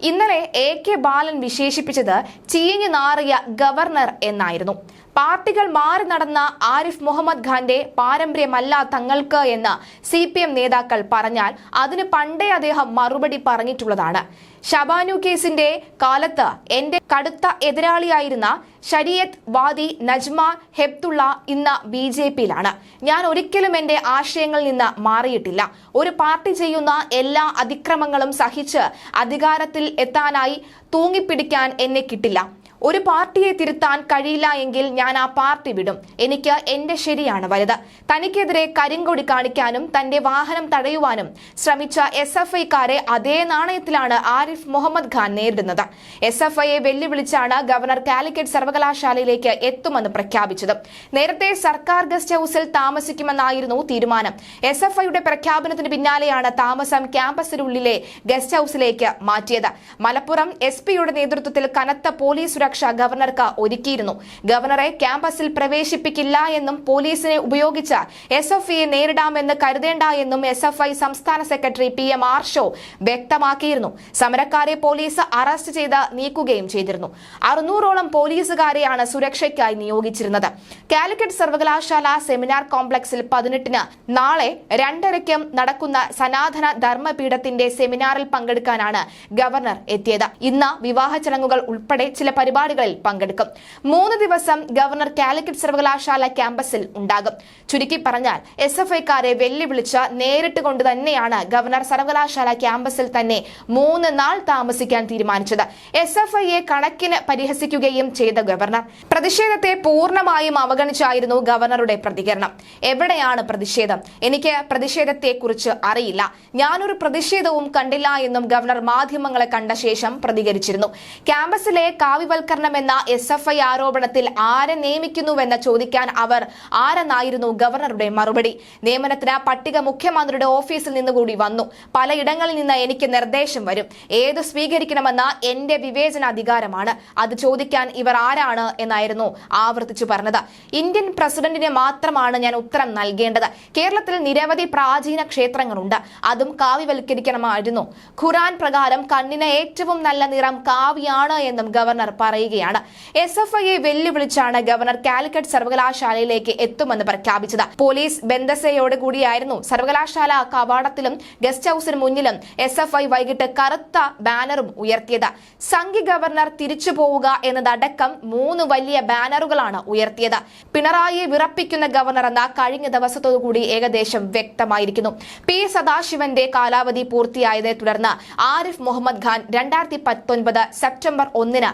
ഇന്നലെ A K ബാലൻ വിശേഷിപ്പിച്ചത് ചീഞ്ഞു നാറിയ ഗവർണർ എന്നായിരുന്നു. പാർട്ടികൾ മാറി നടന്ന ആരിഫ് മുഹമ്മദ് ഖാന്റെ പാരമ്പര്യമല്ല തങ്ങൾക്ക് എന്ന് സി പി എം നേതാക്കൾ പറഞ്ഞാൽ അതിന് പണ്ടേ അദ്ദേഹം മറുപടി പറഞ്ഞിട്ടുള്ളതാണ്. ഷബാനു കേസിന്റെ കാലത്ത് എന്റെ കടുത്ത എതിരാളിയായിരുന്ന ഷരിയത്ത് വാദി നജ്മ ഹെബ്തുള്ള ഇന്ന് ബി ജെ പിയിലാണ്. ഞാൻ ഒരിക്കലും എന്റെ ആശയങ്ങളിൽ നിന്ന് മാറിയിട്ടില്ല. ഒരു പാർട്ടി ചെയ്യുന്ന എല്ലാ അതിക്രമങ്ങളും സഹിച്ച് അധികാരത്തിൽ എത്താനായി തൂങ്ങിപ്പിടിക്കാൻ എന്നെ കിട്ടില്ല. ഒരു പാർട്ടിയെ തിരുത്താൻ കഴിയില്ല എങ്കിൽ ഞാൻ ആ പാർട്ടി വിടും. എനിക്ക് എന്റെ ശരിയാണ് വലുത്. തനിക്കെതിരെ കരിങ്കൊടി കാണിക്കാനും തന്റെ വാഹനം തടയുവാനും ശ്രമിച്ച എസ് എഫ് ഐക്കാരെ അതേ നാണയത്തിലാണ് ആരിഫ് മുഹമ്മദ് ഖാൻ നേരിടുന്നത്. എസ് എഫ് ഐയെ വെല്ലുവിളിച്ചാണ് ഗവർണർ കാലിക്കറ്റ് സർവകലാശാലയിലേക്ക് എത്തുമെന്ന് പ്രഖ്യാപിച്ചത്. നേരത്തെ സർക്കാർ ഗസ്റ്റ് ഹൌസിൽ താമസിക്കുമെന്നായിരുന്നു തീരുമാനം. എസ് എഫ് ഐയുടെ പ്രഖ്യാപനത്തിന് പിന്നാലെയാണ് താമസം ക്യാമ്പസിനുള്ളിലെ ഗസ്റ്റ് ഹൌസിലേക്ക് മാറ്റിയത്. മലപ്പുറം എസ് പിയുടെ നേതൃത്വത്തിൽ കനത്ത പോലീസ് സുരക്ഷ ഗവർണർക്ക് ഒരുക്കിയിരുന്നു. ഗവർണറെ ക്യാമ്പസിൽ പ്രവേശിപ്പിക്കില്ല എന്നും പോലീസിനെ ഉപയോഗിച്ച് എസ് എഫ് ഐയെ നേരിടാമെന്ന് കരുതേണ്ട എന്നും എസ് എഫ് ഐ സംസ്ഥാന സെക്രട്ടറി പി എം ആർഷോ വ്യക്തമാക്കിയിരുന്നു. സമരക്കാരെ പോലീസ് അറസ്റ്റ് ചെയ്ത് നീക്കുകയും ചെയ്തിരുന്നു. അറുന്നൂറോളം പോലീസുകാരെയാണ് സുരക്ഷയ്ക്കായി നിയോഗിച്ചിരുന്നത്. കാലിക്കറ്റ് സർവകലാശാല സെമിനാർ കോംപ്ലക്സിൽ പതിനെട്ടിന് നാളെ രണ്ടരയ്ക്കും നടക്കുന്ന സനാതന ധർമ്മപീഠത്തിന്റെ സെമിനാറിൽ പങ്കെടുക്കാനാണ് ഗവർണർ എത്തിയത്. ഇന്ന് വിവാഹ ചടങ്ങുകൾ ഉൾപ്പെടെ ചില പരിപാടികളിൽ പങ്കെടുക്കും. മൂന്ന് ദിവസം ഗവർണർ കാലിക്കറ്റ് സർവകലാശാല ക്യാമ്പസിൽ ഉണ്ടാകും. ചുരുക്കി പറഞ്ഞാൽ എസ് എഫ് ഐക്കാരെ വെല്ലുവിളിച്ച നേരിട്ട് കൊണ്ട് തന്നെയാണ് ഗവർണർ സർവകലാശാല ക്യാമ്പസിൽ തന്നെ മൂന്ന് നാൾ താമസിക്കാൻ തീരുമാനിച്ചത്. എസ് എഫ് ഐയെ കണക്കിന് പരിഹസിക്കുകയും ചെയ്ത ഗവർണർ. പ്രതിഷേധത്തെ പൂർണമായും അവഗണിച്ചായിരുന്നു ഗവർണറുടെ പ്രതികരണം. എവിടെയാണ് പ്രതിഷേധം? എനിക്ക് പ്രതിഷേധത്തെക്കുറിച്ച് അറിയില്ല. ഞാനൊരു പ്രതിഷേധവും കണ്ടില്ല എന്നും ഗവർണർ മാധ്യമങ്ങളെ കണ്ട ശേഷം പ്രതികരിച്ചിരുന്നു. ക്യാമ്പസിലെ കാവ്യവൽക്കരണം എന്ന എസ് എഫ് ഐ ആരോപണത്തിൽ ആരെ നിയമിക്കുന്നുവെന്ന് ചോദിക്കാൻ അവർ ആരെന്നായിരുന്നു ഗവർണറുടെ മറുപടി? നിയമനത്തിന് പട്ടിക മുഖ്യമന്ത്രിയുടെ ഓഫീസിൽ നിന്നുകൂടി വന്നു. പലയിടങ്ങളിൽ നിന്ന് എനിക്ക് നിർദ്ദേശം വരും. ഏത് സ്വീകരിക്കണമെന്ന എന്റെ വിവേചനാധികാരമാണ്. അത് ചോദിക്കാൻ ഇവർ ആരാണ് എന്നായിരുന്നു ആവർത്തിച്ചു പറഞ്ഞത്. ഇന്ത്യൻ പ്രസിഡന്റിന് മാത്രമാണ് ഞാൻ ഉത്തരം നൽകേണ്ടത്. കേരളത്തിൽ നിരവധി പ്രാചീന ക്ഷേത്രങ്ങളുണ്ട്. അതും കാവ്യവൽക്കരിക്കണമായിരുന്നു. ഖുറാൻ പ്രകാരം കണ്ണിന് ഏറ്റവും നല്ല നിറം കാവ്യാണ് എന്നും ഗവർണർ പറയുകയാണ്. എസ് എഫ് ഐയെ വെല്ലുവിളിച്ചാണ് ഗവർണർ കാലിക്കറ്റ് സർവകലാശാലയിലേക്ക് എത്തുമെന്ന് പ്രഖ്യാപിച്ചത്. പോലീസ് ബന്ധസയോട് കൂടിയായിരുന്നു. സർവകലാശാല കവാടത്തിലും ഗസ്റ്റ് ഹൌസിന് മുന്നിലും എസ് എഫ് ഐ വൈകിട്ട് കറുത്ത ബാനറും ഉയർത്തിയത്. സംഘി ഗവർണർ തിരിച്ചു പോവുക എന്നതടക്കം മൂന്ന് വലിയ ബാനറുകളാണ് ഉയർത്തിയത്. പിണറായിയെ വിറപ്പിക്കുന്ന ഗവർണർ എന്ന കഴിഞ്ഞ ദിവസത്തോടുകൂടി ഏകദേശം വ്യക്തമായിരിക്കുന്നു. പി സദാശിവന്റെ കാലാവധി പൂർത്തിയായതിനെ തുടർന്ന് ആരിഫ് മുഹമ്മദ് ഖാൻ രണ്ടായിരത്തി പത്തൊൻപത് സെപ്റ്റംബർ ഒന്നിന്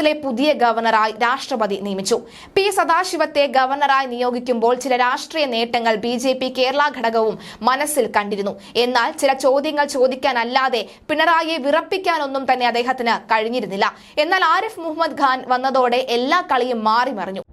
കേരളത്തിലെ പുതിയ ഗവർണറായി രാഷ്ട്രപതി നിയമിച്ചു. പി സദാശിവത്തെ ഗവർണറായി നിയോഗിക്കുമ്പോൾ ചില രാഷ്ട്രീയ നേട്ടങ്ങൾ ബി ജെ പി കേരള ഘടകവും മനസ്സിൽ കണ്ടിരുന്നു. എന്നാൽ ചില ചോദ്യങ്ങൾ ചോദിക്കാനല്ലാതെ പിണറായിയെ വിറപ്പിക്കാനൊന്നും തന്നെ അദ്ദേഹത്തിന് കഴിഞ്ഞിരുന്നില്ല. എന്നാൽ ആരിഫ് മുഹമ്മദ് ഖാൻ വന്നതോടെ എല്ലാ കളിയും മാറി മറിഞ്ഞു